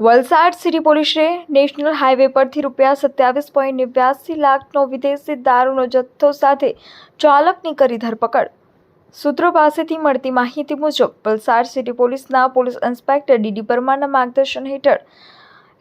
Valsad city પોલીસે national highway પરથી રૂપિયા સત્યાવીસ પોઈન્ટ નેવ્યાસી લાખનો વિદેશી દારૂનો જથ્થો સાથે ચાલકની કરી ધરપકડ. સૂત્રો પાસેથી મળતી માહિતી મુજબ, વલસાડ સિટી પોલીસના પોલીસ ઇન્સ્પેક્ટર ડીડી પરમારના માર્ગદર્શન હેઠળ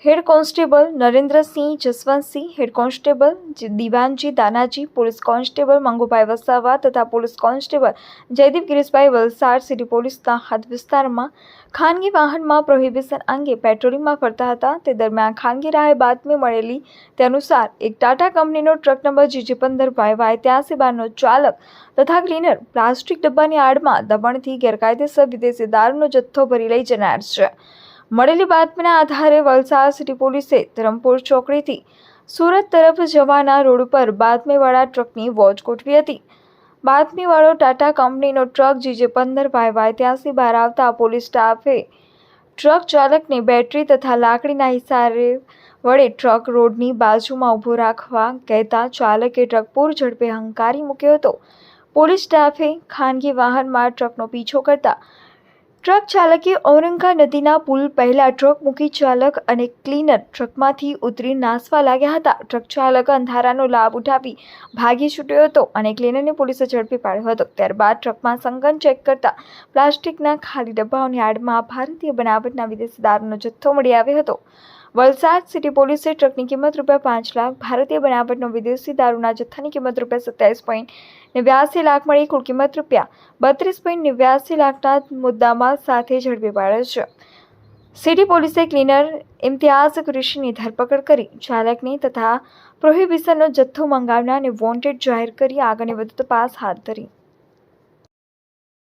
head constable Narendrasinh Jaswantsinh, head constable Diwanji Danaji, police constable Mangubhai Vasava તથા police constable Jaydeep Girishbhai Valsad city પોલીસના હદ વિસ્તારમાં ખાનગી વાહનમાં પ્રોહિબિશન અંગે પેટ્રોલિંગમાં ફરતા હતા. તે દરમિયાન ખાનગી રાહે બાતમી મળેલી તે અનુસાર એક ટાટા કંપનીનો ટ્રક નંબર જીજી પંદર વાય વાય ત્યાંસી બારનો ચાલક તથા ક્લીનર પ્લાસ્ટિક ડબ્બાની આડમાં દબાણથી ગેરકાયદેસર વિદેશી દારૂનો જથ્થો ભરી લઈ જનાર છે. મળેલી બાતમીના આધારે વલસાડ સિટી પોલીસે ધરમપુર ચોકડીથી સુરત તરફ જવાના રોડ ઉપર બાતમીવાળા ટ્રકની વોચ ગોઠવી હતી. બાતમીવાળો ટાટા કંપનીનો ટ્રક, જીજે પંદર વાય વાય ત્યાંથી બહાર આવતા પોલીસ સ્ટાફે ટ્રક ચાલકને બેટરી તથા લાકડીના હિસારે વડે ટ્રક રોડની બાજુમાં ઊભો રાખવા કહેતા ચાલકે ટ્રક પૂર ઝડપે હંકારી મૂક્યો હતો. પોલીસ સ્ટાફે ખાનગી વાહનમાં ટ્રકનો પીછો કરતા ટ્રક ચાલકે ઔરંગા નદીના પુલ પહેલા ટ્રક મૂકી ચાલક અને ક્લીનર ટ્રકમાંથી ઉતરી નાસવા લાગ્યા હતા. ટ્રક ચાલક અંધારાનો લાભ ઉઠાવી ભાગી છૂટ્યો હતો અને ક્લીનરને પોલીસે ઝડપી પાડ્યો હતો. ત્યારબાદ ટ્રકમાં સંગન ચેક કરતા પ્લાસ્ટિકના ખાલી ડબ્બાઓની આડમાં ભારતીય બનાવટના વિદેશી દારૂનો જથ્થો મળી આવ્યો હતો. વલસાડ સિટી પોલીસે ટ્રકની કિંમત રૂપિયા પાંચ લાખ, ભારતીય બનાવટનો વિદેશી દારૂના જથ્થાની કિંમત રૂપિયા સત્યાવીસ પોઈન્ટ નેવ્યાસી લાખ મળી, કુલ કિંમત રૂપિયા બત્રીસ પોઈન્ટ નેવ્યાસી લાખના મુદ્દામાલ સાથે ઝડપી પાડ્યો છે. સિટી પોલીસે ક્લીનર ઇમ્તિયાઝ કૃષિની ધરપકડ કરી, ચાલકની તથા પ્રોહિબિશનનો જથ્થો મંગાવનારને વોન્ટેડ જાહેર કરી, આગળની વધુ તપાસ હાથ ધરી.